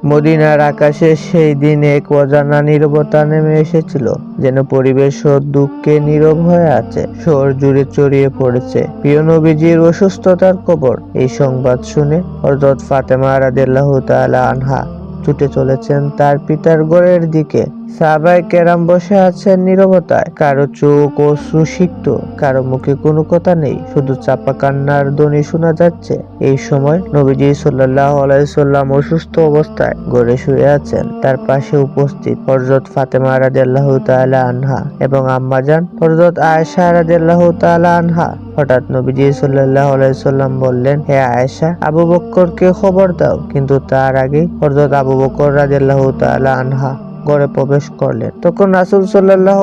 মদিনার আকাশে সেই দিন এক অজানা নীরবতা নেমে এসেছিল, যেন পরিবেশ ও দুঃখে নীরব হয়ে আছে, শহর জুড়ে চড়িয়ে পড়েছে। প্রিয় নবীজির অসুস্থতার খবর, এই সংবাদ শুনে হরদত ফাতেমা রাদিয়াল্লাহু তাআলা আনহা ছুটে চলেছেন তার পিতার ঘরের দিকে। সাহাবায়ে কেরাম বসে আছেন নীরবতায়। কারও চোখ ও সুসিক্ত, কারও মুখে কোনো কথা নেই, শুধু চাপা কান্নার ধ্বনি শোনা যাচ্ছে। এই সময় নবীজি সাল্লাল্লাহু আলাইহি সাল্লাম অসুস্থ অবস্থায় ঘরে শুয়ে আছেন। তার পাশে উপস্থিত হযরত ফাতেমা রাদিয়াল্লাহু তাআলা আনহা এবং আম্মাজান হযরত আয়েশা রাদিয়াল্লাহু তাআলা আনহা। হঠাৎ নবীজি সাল্লাল্লাহু আলাইহি সাল্লাম বললেন, হে আয়েশা, আবু বক্করকে খবর দাও। কিন্তু তার আগে হযরত আবু বকর রাদিয়াল্লাহু তাআলা আনহা ঘরে প্রবেশ করলেন। তখন রাসুল সাল্লাহ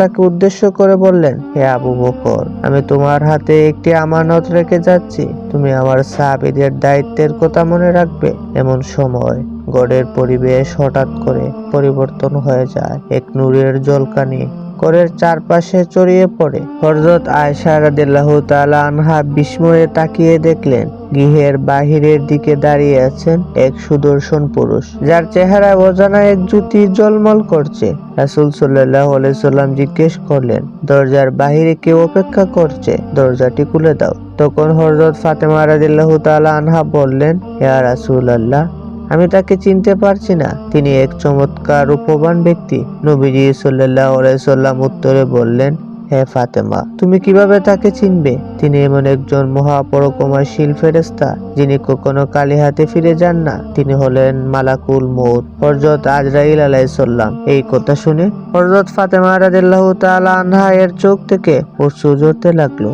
তাকে উদ্দেশ্য করে বললেন, হে আবু বকর, আমি তোমার হাতে একটি আমানত রেখে যাচ্ছি। তুমি আমার সাহাবিদের দায়িত্বের কথা মনে রাখবে। এমন সময় গড়ের পরিবেশ হঠাৎ করে পরিবর্তন হয়ে যায়। এক নূরের জলকানি ঘরের চারপাশে ছড়িয়ে পড়ে। হরজত আয়েশা রাদিয়াল্লাহু তাআলা আনহা বিস্ময়ে তাকিয়ে দেখলেন, গৃহের বাহিরের দিকে দাঁড়িয়ে আছেন এক সুদর্শন পুরুষ, যার চেহারায় অজানা এক জ্যোতি জলমল করছে। রাসূল আলাইহি সাল্লাম জিজ্ঞেস করলেন, দরজার বাহিরে কেউ অপেক্ষা করছে? দরজাটি খুলে দাও। তখন হযরত ফাতেমা রাদিয়াল্লাহু তাআলা আনহা বললেন, ইয়া রাসূলুল্লাহ আমি তাকে চিনতে পারছি না। তিনি এক চমৎকার রূপবান ব্যক্তি। নবীজি সাল্লাম উত্তরে বললেন, হে ফাতেমা, তুমি কীভাবে তাকে চিনবে? তিনি এমন একজন মহাপরকমাশীল ফেরেস্তা যিনি কখনো কালী হাতে ফিরে যান না। তিনি হলেন মালাকুল মৌত হযরত আজরাইল আলাইসাল্লাম এই কথা শুনে হযরত ফাতেমা রাদিয়াল্লাহু তাআলা আনহা এর চোখ থেকে অশ্রু ঝরতে লাগল।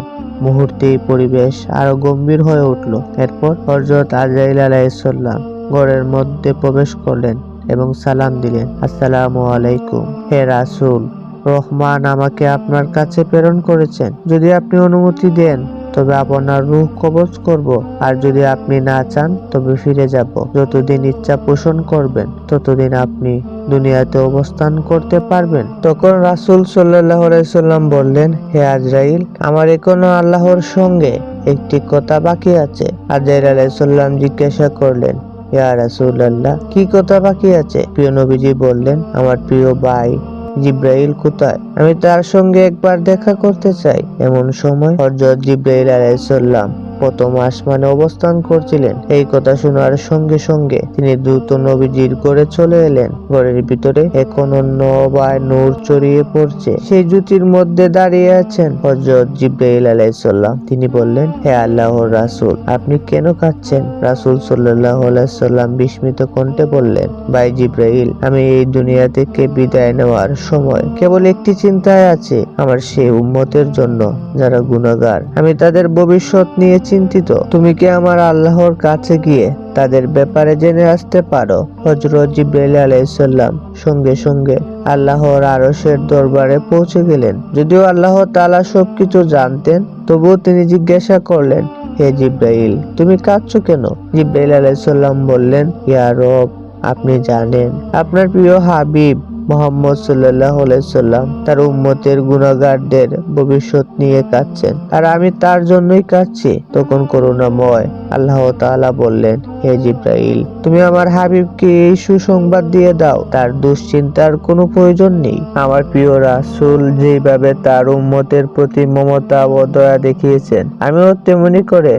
মুহূর্তেই পরিবেশ আরও গম্ভীর হয়ে উঠল। এরপর হযরত আজরাইল আলাইসাল্লাম ঘরের মধ্যে প্রবেশ করলেন এবং সালাম দিলেন, আসসালামু আলাইকুম, হে রাসূল, রহমান আমাকে আপনার কাছে প্রেরণ করেছেন। যদি আপনি অনুমতি দেন, তবে আপনার রূহ কবজ করব। আর যদি আপনি না চান, তবে ফিরে যাব। যতদিন ইচ্ছা পোষণ করবেন, ততদিন আপনি দুনিয়াতে অবস্থান করতে পারবেন। তখন রাসূল আলাইহি সাল্লাম বললেন, হে আজরাইল, আমার এখনও আল্লাহর সঙ্গে একটি কথা বাকি আছে। আজরাইল আলাইহিস সালাম জিজ্ঞাসা করলেন ইয়া রাসুল্লাহ কি কথা বাকি আছে? প্রিয় নবীজি বললেন, আমার প্রিয় ভাই জিব্রাইল কোথায়? আমি তার সঙ্গে একবার দেখা করতে চাই। এমন সময় হজরত জিব্রাইল আলাইহিসসালাম প্রথম আসমানে অবস্থান করছিলেন। এই কথা শোনার সঙ্গে সঙ্গে তিনি দ্রুত নবীজির ঘরে চলে এলেন। ঘরের ভিতরে এখন অন্য বায় নূর ছড়িয়ে পড়ছে। সেই জুতির মধ্যে দাঁড়িয়ে আছেন হযরত জিব্রাইল আলাইহিসসালাম তিনি বললেন, হে আল্লাহর রাসূল, আপনি কেন কাঁদছেন? রাসূল সাল্লাল্লাহু আলাইহি সাল্লাম বিস্মিত কণ্ঠে বললেন, ভাই জিব্রাইল, আমি এই দুনিয়া থেকে বিদায় নেওয়ার সময় কেবল একটি চিন্তায় আছে, আমার সেই উম্মতের জন্য যারা গুনাহগার। আমি তাদের ভবিষ্যৎ নিয়ে চিন্তিত। তুমি কি আমার আল্লাহর কাছে গিয়ে তাদের ব্যাপারে জেনে আসতে পারো? হজরত জিব্রাইল আলাইসাল্লাম সঙ্গে সঙ্গে আল্লাহর আরসের দরবারে পৌঁছে গেলেন। যদিও আল্লাহ তালা সবকিছু জানতেন, তবুও তিনি জিজ্ঞাসা করলেন, হে জিব্রাইল, তুমি কাঁদছো কেন? জিব্রাইল আলাইসাল্লাম বললেন, ইয়া রব আপনি জানেন, আপনার প্রিয় হাবিব মোহাম্মদ সাল্লাহ সাল্লাম তার উম্মতের গুণাগারদের ভবিষ্যৎ নিয়ে কাঁদছেন। আর আমি তার জন্যই কাঁদছি। তখন করুণাময় আল্লাহ তাআলা বললেন, হে জিব্রাইল, তুমি আমার হাবিবকে এই সুসংবাদ দিয়ে দাও। তার দুশ্চিন্তার কোনো প্রয়োজন নেই। আমার প্রিয় রাসুল যেভাবে তার উম্মতের প্রতি মমতা ও দয়া দেখিয়েছেন, আমিও তেমনি করে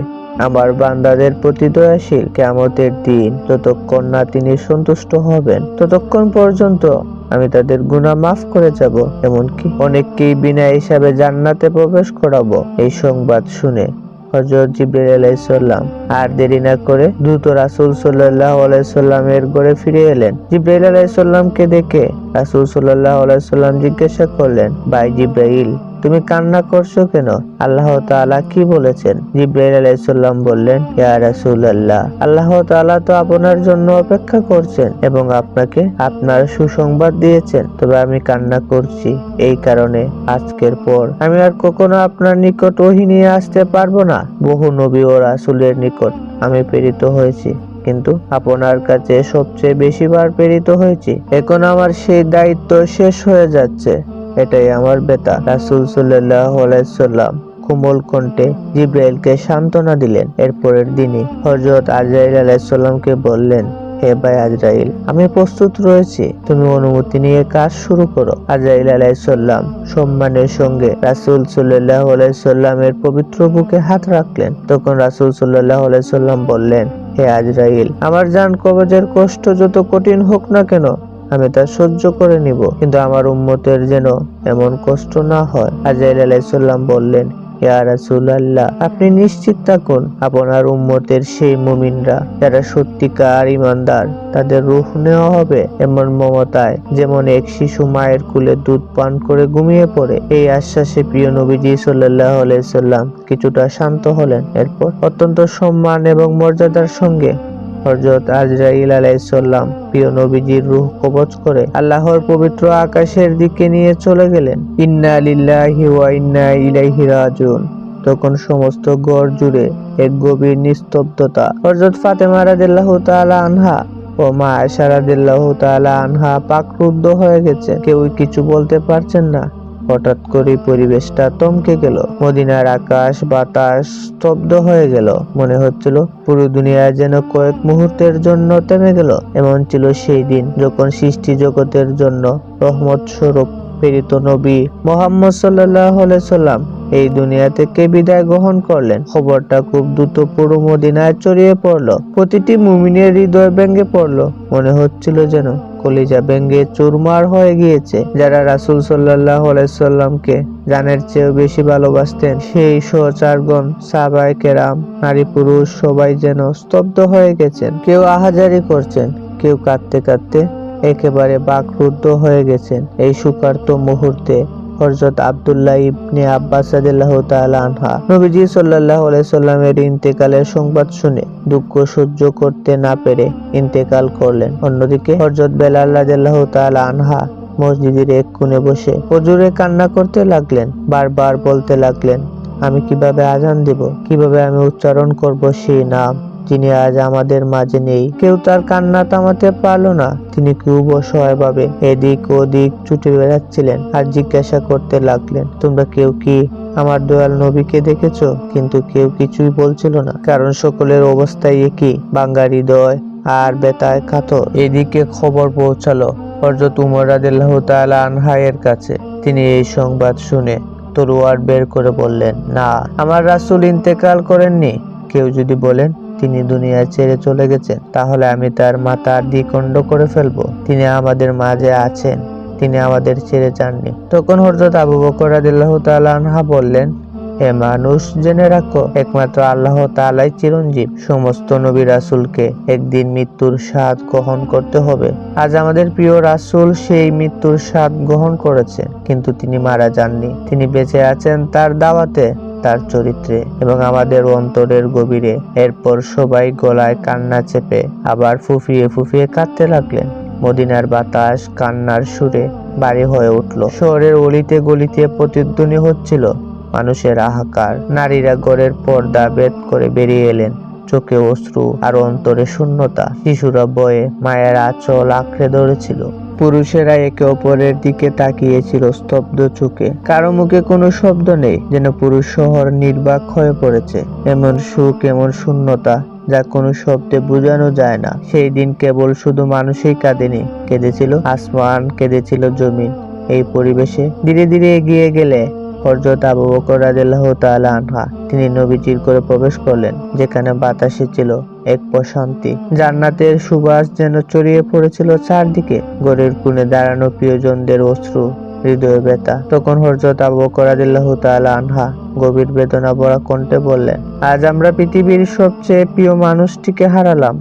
আমার বান্দাদের প্রতি দয়াশীল কেমতের দিন, যতক্ষণ না তিনি সন্তুষ্ট হবেন, ততক্ষণ পর্যন্ত আমি তাদের গুনাহ মাফ করে যাব, এমনকি অনেককেই বিনা হিসাবে জান্নাতে প্রবেশ করাবো। এই সংবাদ শুনে হযরত জিবরাইল আলাইসাল্লাম আর দেরি না করে দ্রুত রাসূল সাল্লাল্লাহু আলাইহি সাল্লামের ঘরে ফিরে এলেন। জিবরাইল আলাইহিস সালামকে দেখে রাসূল সাল্লাল্লাহু আলাইহি সাল্লাম জিজ্ঞাসা করলেন, ভাই জিবরাইল তুমি কান্না করছ কেন? আল্লাহ তাআলা কি বলেছেন? জিব্রাইল আলাইসাল্লাম বললেন, ইয়া রাসূলুল্লাহ, আল্লাহ তাআলা তো আপনার জন্য অপেক্ষা করছেন এবং আপনাকে আপনার সুসংবাদ দিয়েছেন। তবে আমি কান্না করছি। এই কারণে আজকের পর আমি আর কখনো আপনার নিকট ওহী নিয়ে আসতে পারব না। বহু নবী ও রাসূলের নিকট আমি প্রেরিত হয়েছি, কিন্তু আপনার কাছে সবচেয়ে বেশিবার প্রেরিত হয়েছি। এখন আমার সেই দায়িত্ব শেষ হয়ে যাচ্ছে। এটাই আমার বেতা। রাসূল সাল্লাম কোমল কণ্ঠে জিব্রাইলকে সান্ত্বনা দিলেন। এরপরের দিনই হযরত আজরাইল আলাইহিস সালামকে বললেন, হে ভাই আজরাইল, আমি প্রস্তুত রয়েছি। তুমি অনুমতি নিয়ে কাজ শুরু করো। আজরাইল আলাইসাল্লাম সম্মানের সঙ্গে রাসুল সাল্লাহ আলাইসাল্লামের পবিত্র বুকে হাত রাখলেন। তখন রাসুল সাল্লাহ আলাইসাল্লাম বললেন, হে আজরাইল, আমার জান কবজের কষ্ট যত কঠিন হোক না কেন আমি তা সহ্য করে নিব। কিন্তু আমার উম্মতের যেন এমন কষ্ট না হয়। আজরাইল আলাইসাল্লাম বললেন আপনি নিশ্চিত থাকুন, আপনার উম্মতের সেই মুমিনরা যারা সত্যিকার ইমানদার তাদের রূহ নেওয়া হবে এমন মমতায় যেমন এক শিশু মায়ের কুলে দুধ পান করে ঘুমিয়ে পড়ে। এই আশ্বাসে প্রিয় নবীজি সাল্লাল্লাহু আলাইহি সাল্লাম কিছুটা শান্ত হলেন। এরপর অত্যন্ত সম্মান এবং মর্যাদার সঙ্গে হযরত আজরাইল আলাইহিসসালাম প্রিয় নবীজির রূহ কবজ করে আল্লাহর পবিত্র আকাশের দিকে নিয়ে চলে গেলেন। ইন্না লিল্লাহি ওয়া ইন্না ইলাইহি তখন সমস্ত গড় জুড়ে এক গভীর নিস্তব্ধতা। হযরত ফাতেমা রাদিয়াল্লাহু তাআলা আনহা ও মা আয়েশা রাদিয়াল্লাহু তাআলা আনহা পাকরুদ্ধ হয়ে গেছে। কেউই কিছু বলতে পারছেন না। হঠাৎ করে পরিবেশটা থমকে গেল। মদিনার আকাশ, বাতাস স্তব্ধ হয়ে গেল। মনে হচ্ছিল পুরো দুনিয়া যেন কয়েক মুহূর্তের জন্য থেমে গেল। এমন ছিল সেই দিন যখন সৃষ্টি জগতের জন্য রহমত স্বরূপ প্রেরিত নবী মোহাম্মদ সাল্লাহ সাল্লাম এই দুনিয়া থেকে বিদায় গ্রহণ করলেন। খবরটা খুব দ্রুত পুরো মদিনায় ছড়িয়ে পড়ল। প্রতিটি মুমিনের হৃদয় ভেঙে পড়ল। মনে হচ্ছিল যেন কলিজা ভেঙ্গে চুরমার হয়ে গিয়েছে। যারা রাসুল সাল্লাহ আলাইসাল্লামকে জানের চেয়েও বেশি ভালোবাসতেন, সেই সহচারগণ সাবাই কেরাম, নারী পুরুষ সবাই যেন স্তব্ধ হয়ে গেছেন। কেউ আহাজারি করছেন, কেউ কাঁদতে কাঁদতে একেবারে বাকরুদ্ধ হয়ে গেছেন। এই সুকার্ত মুহূর্তে হযরত আব্দুল্লাহ ইবনে আব্বাস আনহা। নবীজি সাল্লাল্লাহু আলাইহি সাল্লামের ইন্তেকালের সংবাদ শুনে দুঃখ সহ্য করতে না পেরে ইন্তেকাল করলেন। অন্যদিকে হযরত বেলাল রাদিয়াল্লাহু তাআলা আনহা মসজিদের এক কোণে বসে হুজুরে কান্না করতে লাগলেন, বারবার বলতে লাগলেন, আমি কীভাবে আজান দিব? কীভাবে আমি উচ্চারণ করব সেই নাম? যিনি আজ আমাদের মাঝে নেই। কেউ তার কান্না থামাতে পারল না। তিনি খুব অসহায় ভাবে এদিক ওদিক ছুটে বেড়াচ্ছিলেন আর জিজ্ঞাসা করতে লাগলেন, তোমরা কেউ কি আমার দয়াল নবীকে দেখেছ? কিন্তু কেউ কিছুই বলছিল না। কারণ সকলের অবস্থায় একই বাঙ্গা হৃদয় আর বেতায় কাতর। এদিকে খবর পৌঁছালো হযরত উমর রাদিয়াল্লাহু তাআলা আনহা এর কাছে। তিনি এই সংবাদ শুনে তরোয়ার বের করে বললেন, না, আমার রাসূল ইন্তেকাল করেননি। কেউ যদি বলেন তিনি দুনিয়া ছেড়ে চলে গেছেন, তাহলে আমি তার মাথা দ্বিখণ্ড করে ফেলব। তিনি আমাদের মাঝে আছেন, তিনি আমাদের ছেড়ে যাননি। তখন হযরত আবু বকর রাদিয়াল্লাহু তাআলা আনহা বললেন হে মানুষ, জেনে রাখো, একমাত্র আল্লাহ তাআলাই চিরঞ্জীব। সমস্ত নবী রাসূলকে একদিন মৃত্যুর স্বাদ গ্রহণ করতে হবে। আজ আমাদের প্রিয় রাসুল সেই মৃত্যুর স্বাদ গ্রহণ করেছে কিন্তু তিনি মারা যাননি। তিনি বেঁচে আছেন তার দাওয়াতে। তার চরিত্রে এবং আমাদের অন্তরের গভীরে। এরপর সবাই গলায় কান্না চেপে আবার ফুফিয়ে ফুফিয়ে কাঁদতে লাগলেন। মদিনার বাতাস কান্নার সুরে বাড়ি হয়ে উঠল। শহরের অলিতে গলিতে প্রতিধ্বনি হচ্ছিল। মানুষের হাহাকার নারীরা ঘরের পর্দা ভেদ করে বেরিয়ে এলেন। চোখে অশ্রু আর অন্তরে শূন্যতা। শিশুরা বয়ে মায়ের আঁচল আঁকড়ে ধরেছিল। পুরুষেরা একে অপরের দিকে তাকিয়েছিল স্তব্ধ চোখে। কারও মুখে কোনো শব্দ নেই, যেন পুরুষ শহর নির্বাক হয়ে পড়েছে। এমন সুখ, এমন শূন্যতা, যা কোনো শব্দে বোঝানো যায় না। সেই দিন কেবল শুধু মানুষই কাঁদেনি। কেঁদেছিল আসমান, কেঁদেছিল জমিন। এই পরিবেশে ধীরে ধীরে এগিয়ে গেলে হযরত আবু বকর তাআলা আনহা, তিনি নবীজির করে প্রবেশ করলেন, যেখানে বাতাসে ছিল এক প্রশান্তি। জান্নাতের সুবাস যেন ছড়িয়ে পড়েছিল চারদিকে। গড়ের কোণে দাঁড়ানো প্রিয়জনদের অশ্রু, হৃদয় ব্যথা। তখন হযরত আবু বকর রাদিয়াল্লাহু আনহা গভীর বেদনা ভরা কণ্ঠে বললেন, আজ আমরা পৃথিবীর সবচেয়ে প্রিয় মানুষটিকে হারালাম।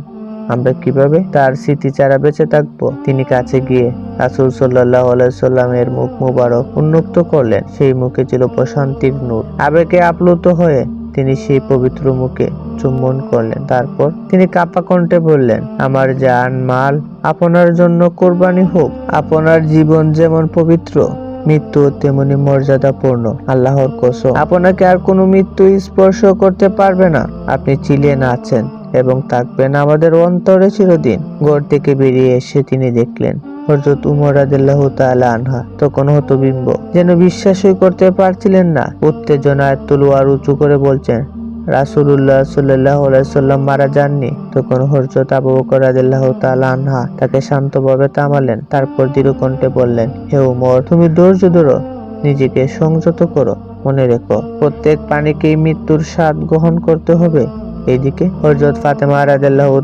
আমরা কীভাবে তার স্মৃতি ছাড়া বেঁচে থাকব? তিনি কাছে গিয়ে রাসূল আলাইহি সাল্লামের মুখ মুবারক উন্মুক্ত করলেন। সেই মুখে ছিল প্রশান্তির নূর। আবেগে আপ্লুত হয়ে তিনি সেই পবিত্র মুখে চুম্বন করলেন। তারপর তিনি কাপা কণ্ঠে বললেন, আমার জান মাল, আপনার জন্য কোরবানি হোক। আপনার জীবন যেমন পবিত্র মৃত্যু তেমনি মর্যাদাপূর্ণ। আল্লাহর কসম, আপনাকে আর কোনো মৃত্যু স্পর্শ করতে পারবে না। আপনি চিলিয়ে আছেন এবং থাকবেন আমাদের অন্তরে চিরদিন। ঘর থেকে বেরিয়ে এসে তিনি দেখলেন হযরত উমর রাদিয়াল্লাহু তাআলা আনহা তখন হতবিম্ব। যেন বিশ্বাসই করতে পারছিলেন না উত্তেজনায় তলোয়ার উঁচু করে বলছেন, রাসূলুল্লাহ সাল্লাল্লাহু আলাইহি সাল্লাম মারা যাননি। তখন হযরত আবু বকর রাদিয়াল্লাহু তাআলা আনহা তাকে শান্তভাবে থামালেন, তারপর দৃঢ়কণ্ঠে বললেন, হে উমর, তুমি ধৈর্য ধরো, নিজেকে সংযত করো। মনে রেখো, প্রত্যেক প্রাণীকেই মৃত্যুর স্বাদ গ্রহণ করতে হবে। এইদিকে হযরত ফাতেমা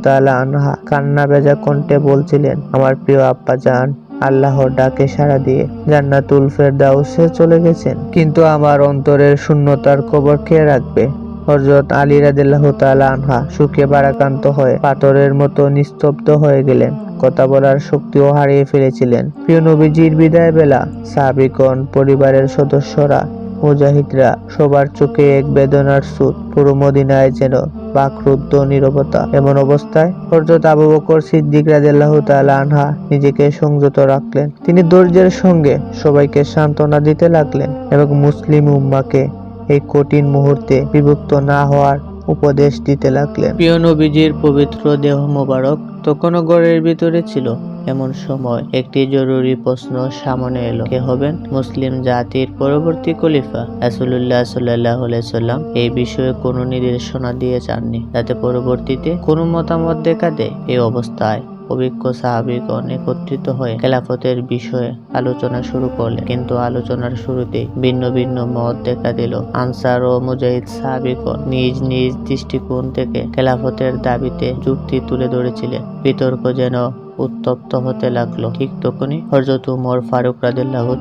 তাআলা আনহা কান্না বেজা কণ্ঠে বলছিলেন, আমার প্রিয় আব্বা জান, আল্লাহর ডাকে সাড়া দিয়ে জান্নাতুল ফেরদাউসে চলে গেছেন। কিন্তু আমার অন্তরের শূন্যতার খবর কে রাখবে? হযরত আলী রাদিয়াল্লাহু তাআলা আনহা সুখে বারাকান্ত হয়ে পাথরের মতো নিস্তব্ধ হয়ে গেলেন। কথা বলার শক্তিও হারিয়ে ফেলেছিলেন। প্রিয় নবীজির বিদায় বেলা সাবিকন পরিবারের সদস্যরা, মুজাহিদরা সবার চোখে এক বেদনার সুদ পুরো মদিনায় যেন বাকরুদ্ধ নিরবতা এমন অবস্থায় হযরত আবু বকর সিদ্দিক তাআলা আনহা নিজেকে সংযত রাখলেন। তিনি ধৈর্যের সঙ্গে সবাইকে সান্ত্বনা দিতে লাগলেন এবং মুসলিম উম্মাকে এই কঠিন মুহূর্তে বিভক্ত না হওয়ার উপদেশ দিতে লাগলেন, প্রিয় নবীজির পবিত্র দেহ মোবারক তখনও ঘরের ভিতরে ছিল। এমন সময় একটি জরুরি প্রশ্ন সামনে এলো। কে হবেন? মুসলিম জাতির পরবর্তী কলিফা রাসুল্লাহ সাল্লাহ সাল্লাম এই বিষয়ে কোনো নির্দেশনা দিয়ে চাননি যাতে পরবর্তীতে কোনো মতামত দেখা দেয়। এই অবস্থায় অভিজ্ঞ সাহাবিগণ একত্রিত হয়ে খেলাফতের বিষয়ে আলোচনা শুরু করলেন। কিন্তু আলোচনার শুরুতে ভিন্ন ভিন্ন মত দেখা দিল। আনসার ও মুজাহিদ সাহাবিগণ নিজ নিজ দৃষ্টিকোণ থেকে খেলাফতের দাবিতে যুক্তি তুলে ধরেছিলেন। বিতর্ক যেন উত্তপ্ত হতে লাগল। ঠিক তখনই হযরত উমর ফারুক রাদিল্লাহু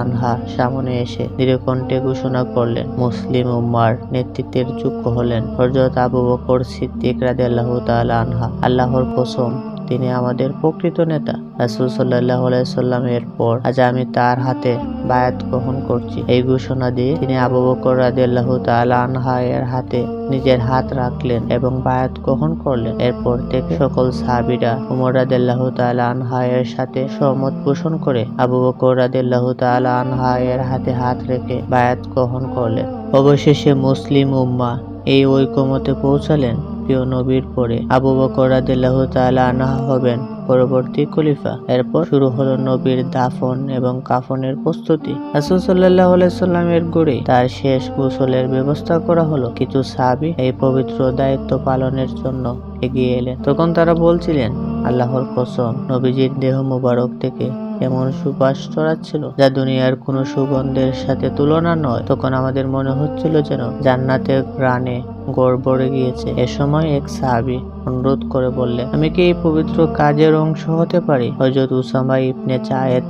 আনহা সামনে এসে দৃঢ়কণ্ঠে ঘোষণা করলেন, মুসলিম উম্মার নেতৃত্বের যোগ্য হলেন হযরত আবু বকর সিদ্দিক রাদিয়াল্লাহু তাআলা আনহা। আল্লাহর কসম তিনি আমাদের প্রকৃত নেতা। রাসূল সাল্লাল্লাহু আলাইহি সাল্লামের পর আজ আমি তার হাতে বায়াত গ্রহণ করছি। এই ঘোষণা দিয়ে তিনি আবু বকর রাদিয়াল্লাহু তাআলা আনহা এর হাতে নিজের হাত রাখলেন এবং বায়াত গ্রহণ করলেন। এরপর থেকে সকল সাহাবীরা উমর রাদিয়াল্লাহু তাআলা আনহা এর সাথে সহমত পোষণ করে আবু বকর রাদিয়াল্লাহু তাআলা আনহা এর হাতে হাত রেখে বায়াত গ্রহণ করলেন। অবশেষে মুসলিম উম্মা এই ঐকমতে পৌঁছালেন। প্রিয় নবীর পরে আবু বকর রাদিয়াল্লাহু তাআলা আনহা হবেন পরবর্তী খলিফা। এরপর শুরু হলো নবীর দাফন এবং কাফনের প্রস্তুতি। রাসূল আলাইহি সাল্লামের গড়ে তার শেষ গোসলের ব্যবস্থা করা হলো। কিছু সাহাবী এই পবিত্র দায়িত্ব পালনের জন্য এগিয়ে এলেন। তখন তারা বলছিলেন, আল্লাহর কসম, নবীজির দেহ মুবারক থেকে এমন সুবাস ছড়াচ্ছিল যা দুনিয়ার কোনো সুগন্ধের সাথে তুলনা নয়। তখন আমাদের মনে হচ্ছিল যেন জান্নাতের গ্রানে গড় ভরে গিয়েছে। এ সময় এক সাহাবি অনুরোধ করে বললে, আমি কি এই পবিত্র কাজের অংশ হতে পারি? হজরত উসামা ইবনে চায়েদ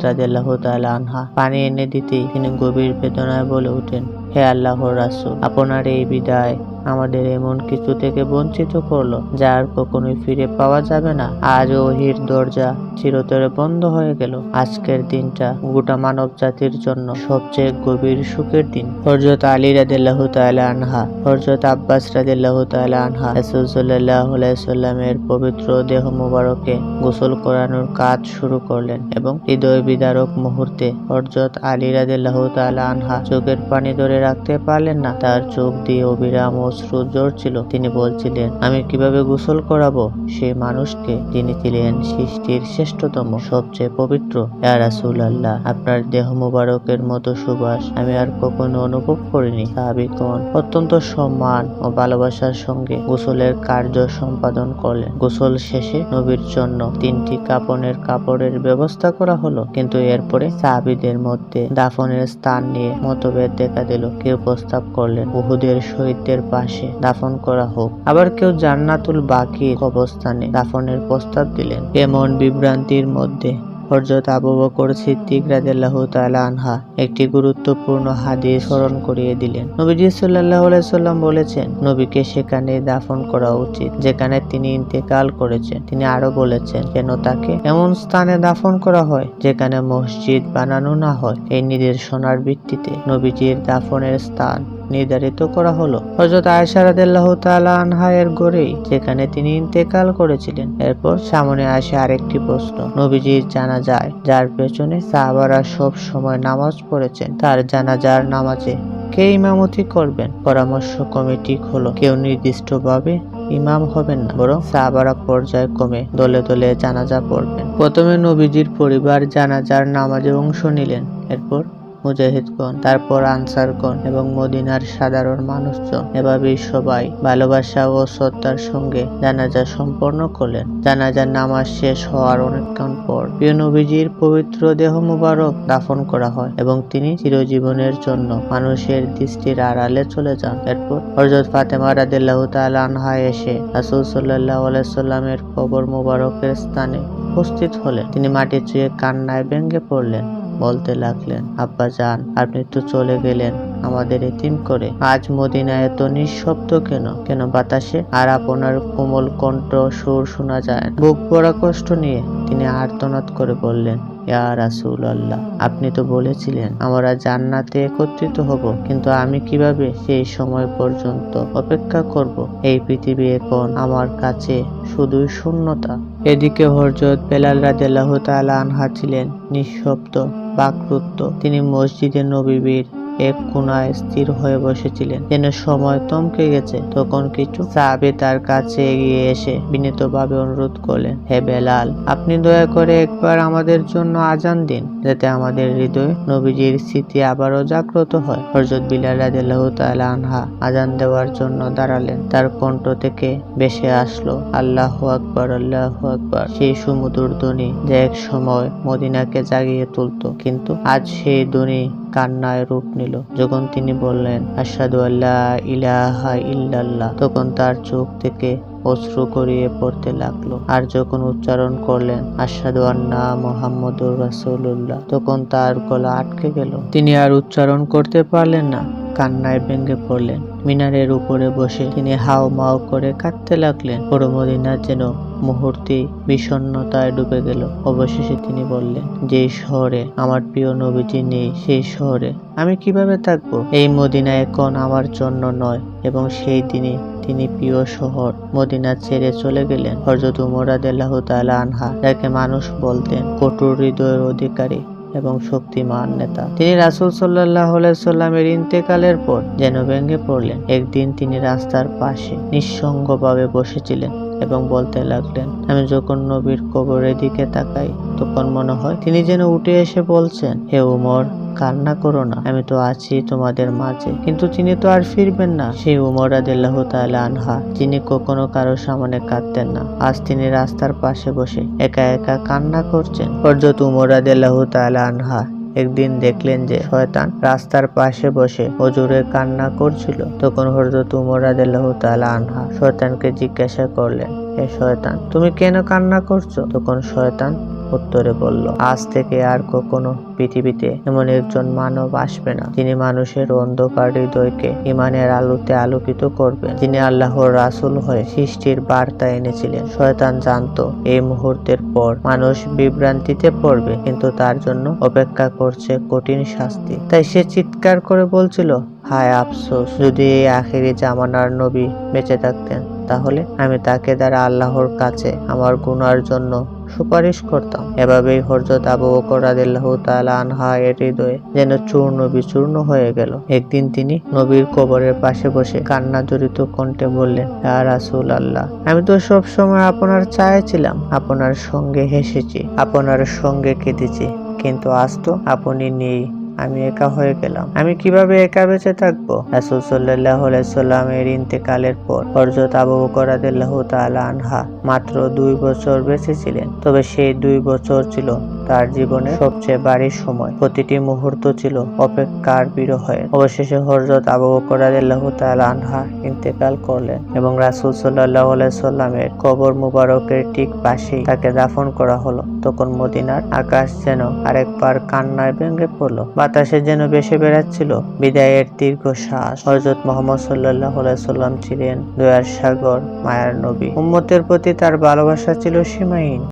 তাআলা আনহা পানি এনে দিতেই তিনি গভীর বেদনায় বলে উঠেন, হে আল্লাহর রাসুল, আপনার এই বিদায় আমাদের এমন কিছু থেকে বঞ্চিত করল যা আর কখনোই ফিরে পাওয়া যাবে না। আজ ওহির দরজা চিরতরে বন্ধ হয়ে গেল। আজকের দিনটা গোটা মানব জাতির জন্য সবচেয়ে গভীর সুখের দিন। হযরত আলী রাদিয়াল্লাহু তাআলা আনহা, হযরত আব্বাস রাদিয়াল্লাহু তাআলা আনহা, রাসূল সাল্লাল্লাহু সাল্লামের পবিত্র দেহ মোবারকে গোসল করানোর কাজ শুরু করলেন এবং হৃদয় বিদারক মুহূর্তে হযরত আলী রাদিয়াল্লাহু তাআলা আনহা চোখের পানি ধরে রাখতে পারলেন না। তার চোখ দিয়ে অবিরাম অশ্রু ঝরছিল তিনি বলছিলেন, আমি কীভাবে গোসল করাবো? সেই মানুষকে তিনি ছিলেন সৃষ্টির শ্রেষ্ঠতম, সবচেয়ে পবিত্র। ইয়া রাসূলুল্লাহ, আপনার দেহ মোবারকের মতো সুবাস। আমি আর কখনো অনুভব করিনি। সাহাবিগণ অত্যন্ত সম্মান ও ভালোবাসার সঙ্গে গোসলের কার্য সম্পাদন করলেন। গোসল শেষে নবীর জন্য তিনটি কাপনের কাপড়ের ব্যবস্থা করা হলো। কিন্তু এরপরে সাহাবিদের মধ্যে দাফনের স্থান নিয়ে মতভেদ দেখা দিল। কেউ প্রস্তাব করলেন, উহুদের শহীদদের পাশে দাফন করা হোক। আবার কেউ জান্নাতুল বাকির অবস্থানে দাফনের প্রস্তাব দিলেন। এমন বিভ্রান্তির মধ্যে হযরত আবু বকর সিদ্দিক তাআলা আনহা একটি গুরুত্বপূর্ণ হাদিস স্মরণ করিয়ে দিলেন। নবীজি আলাইহি সাল্লাম বলেছেন, নবীকে সেখানে দাফন করা উচিত, যেখানে তিনি ইন্তেকাল করেছেন। তিনি আরও বলেছেন যেন তাকে এমন স্থানে দাফন করা হয়, যেখানে মসজিদ বানানো না হয়? এই নির্দেশনার ভিত্তিতে নবীজির দাফনের স্থান নির্ধারিত করা হলো। হযরত আয়েশা রাদিয়াল্লাহু তাআলা আনহা এর গড়েই যেখানে তিনি ইন্তেকাল করেছিলেন। এরপর সামনে আসে আরেকটি প্রশ্ন। নবীজির জানাজায়, যার পেছনে সাহাবারা সব সময় নামাজ পড়েছেন, তার জানাজার নামাজে কে ইমামতি করবেন? পরামর্শ কমিটি হলো কেউ নির্দিষ্টভাবে ইমাম হবেন না, বরং সাহাবারা পর্যায় কমে দলে দলে জানাজা পড়বেন। প্রথমে নবীজির পরিবার জানাজার নামাজে অংশ নিলেন। এরপর মুজাহিদগণ, তারপর আনসারগণ এবং মদিনার সাধারণ মানুষজন এভাবেই সবাই ভালোবাসা ও শ্রদ্ধার সঙ্গে জানাজা সম্পন্ন করলেন। জানাজার নামাজ শেষ হওয়ার অনেকক্ষণ পর প্রিয় নবীজির পবিত্র দেহ মুবারক দাফন করা হয় এবং তিনি চিরজীবনের জন্য মানুষের দৃষ্টির আড়ালে চলে যান। এরপর হজরত ফাতেমা রাদিল্লাহ তাআলা আনহা এসে রাসূল সাল্লাল্লাহু আলাইহি সাল্লামের কবর মুবারকের স্থানে উপস্থিত হলেন। তিনি মাটি চুয়ে কান্নায় ভেঙে পড়লেন। বলতে লাগলেন, আব্বা যান, আপনি তো চলে গেলেন আমাদের এতিম করে। আজ মদিনা এত নিঃশব্দ কেন? কেন বাতাসে? আর আপনার কোমল কণ্ঠ সুর শোনা যায় বুক ভরা কষ্ট নিয়ে তিনি আর্তনাদ করে বললেন রাসূল আল্লাহ আপনি তো বলেছিলেন আমরা জান্নাতে একত্রিত হব, কিন্তু আমি কীভাবে সেই সময় পর্যন্ত অপেক্ষা করব? এই পৃথিবী এখন আমার কাছে শুধুই শূন্যতা। এদিকে হরজত বেলাল রাদিয়াল্লাহু তালা আনহা ছিলেন নিঃশব্দ বাকরুত্ব তিনি মসজিদে নবীবীর এক কোনায় স্থির হয়ে বসেছিলেন। যেন সময় থমকে গেছে, তখন কিছু সাহাবে তার কাছে এগিয়ে এসে বিনীতভাবে অনুরোধ করলেন, হে বেলাল, আপনি দয়া করে একবার আমাদের জন্য আজান দিন, যাতে আমাদের হৃদয়ে নবীজির স্মৃতি আবারও জাগ্রত হয়। হরজত বিলাল রাদিয়াল্লাহু তাআলা আনহা আজান দেওয়ার জন্য দাঁড়ালেন। তার কণ্ঠ থেকে ভেসে আসলো, আল্লাহু আকবার আল্লাহু আকবার। সেই সুমধুর ধ্বনি যে এক সময় মদিনাকে জাগিয়ে তুলতো, কিন্তু আজ সেই ধ্বনি কান্নায় রূপ নিল। যখন তিনি বললেন আসাদু আল্লাহ ইলাহা ইল্লাল্লাহ তখন তার চোখ থেকে অশ্রু গড়িয়ে পড়তে লাগল। আর যখন উচ্চারণ করলেন, আশহাদু আন্না মোহাম্মদুর রাসূলুল্লাহ, তখন তার গলা আটকে গেল। তিনি আর উচ্চারণ করতে পারলেন না। কান্নায় ভেঙে পড়লেন। মিনারের উপরে বসে তিনি হাও মাও করে কাঁদতে লাগলেন। পুরো মদিনা যেন মুহূর্তে বিষণ্ণতায় ডুবে গেল। অবশেষে তিনি বললেন, যে শহরে আমার প্রিয় নবীজি নেই, সেই শহরে আমি কীভাবে থাকব? এই মদিনা এখন আমার জন্য নয় এবং সেই দিনে তিনি প্রিয় শহর মদিনা ছেড়ে চলে গেলেন হজরত উমর রাদিয়াল্লাহু তালা আনহা, যাকে মানুষ বলতেন কঠোর হৃদয়ের অধিকারী এবং শক্তিমান নেতা। তিনি রাসুল আলাইহি সাল্লামের ইন্তেকালের পর যেন ভেঙে পড়লেন। একদিন তিনি রাস্তার পাশে নিঃসঙ্গভাবে বসেছিলেন। এবং বলতে লাগলেন, আমি যখন নবীর কবরের দিকে তাকাই, তখন মনে হয় তিনি যেন উঠে এসে বলছেন, হে উমর, কান্না করো না, আমি তো আছি তোমাদের মাঝে। কিন্তু তিনি তো আর ফিরবেন না। সেই উমর আদিল্লাহ তাআলা আনহা, যিনি কখনো কারও সামনে কাঁদতেন না। আজ তিনি রাস্তার পাশে বসে একা একা কান্না করছেন। হযরত উমর আদিল্লাহ তাআলা আনহা একদিন দেখলেন যে শয়তান রাস্তার পাশে বসে হজুরে কান্না করছিল। তখন হজরত উমর আদেলাহ তালা আনহা শয়তানকে জিজ্ঞাসা করলেন হে শয়তান, তুমি কেন কান্না করছ? তখন শয়তান উত্তরে বলল, আজ থেকে আর কখনো পৃথিবীতে এমন একজন মানব আসবে না। যিনি মানুষের অন্ধকার হৃদয়কে ইমানের আলোতে আলোকিত করবেন। যিনি আল্লাহর রাসুল হয়ে সৃষ্টির বার্তা এনেছিলেন। শয়তান জানতো, এই মুহূর্তের পর মানুষ বিভ্রান্তিতে পড়বে, কিন্তু তার জন্য অপেক্ষা করছে কঠিন শাস্তি। তাই সে চিৎকার করে বলছিল, হায় আফসোস, যদি এই আখেরি জামানার নবী বেঁচে থাকতেন, তাহলে আমি তাকে দ্বারা আল্লাহর কাছে আমার গুনার জন্য সুপারিশ করতাম। এভাবেই হরজত আবু বকর আদিল্লাহ তালা আনহা এর হৃদয়ে যেন চূর্ণ বিচূর্ণ হয়ে গেল। একদিন তিনি নবীর কবরের পাশে বসে কান্না জড়িত কণ্ঠে বললেন, ইয়া রাসুল আল্লাহ আমি তো সব সময় আপনার চাইছিলাম ছিলাম আপনার সঙ্গে হেসেছি, আপনার সঙ্গে কেঁদেছি, কিন্তু আজ তো আপনি নেই। আমি একা হয়ে গেলাম। আমি কীভাবে একা বেঁচে থাকব? রাসুল সাল্লাহ সাল্লামের ইন্তেকালের পর হরজত আবু বকর রাদিয়াল্লাহু তাআলা আনহা মাত্র দুই বছর বেঁচে ছিলেন। তবে সেই দুই বছর ছিল তার জীবনে সবচেয়ে বাড়ির সময়। প্রতিটি মুহূর্ত ছিল অপেক্ষার বিরহের অবশেষে হযরত আবু বকর আনহা ইন্তেকাল করলেন এবং রাসূল আলাইহি সাল্লামের কবর মুবারকের ঠিক পাশেই তাকে দাফন করা হলো। তখন মদিনার আকাশ যেন আরেকবার কান্নায় ভেঙে পড়ল। বাতাসে যেন বেশে বেড়াচ্ছিল বিদায়ের দীর্ঘ শ্বাস হযরত মুহাম্মদ আলাইহি সাল্লাম ছিলেন দয়ার সাগর মায়ার নবী। উম্মতের প্রতি তার ভালোবাসা ছিল সীমাহীন।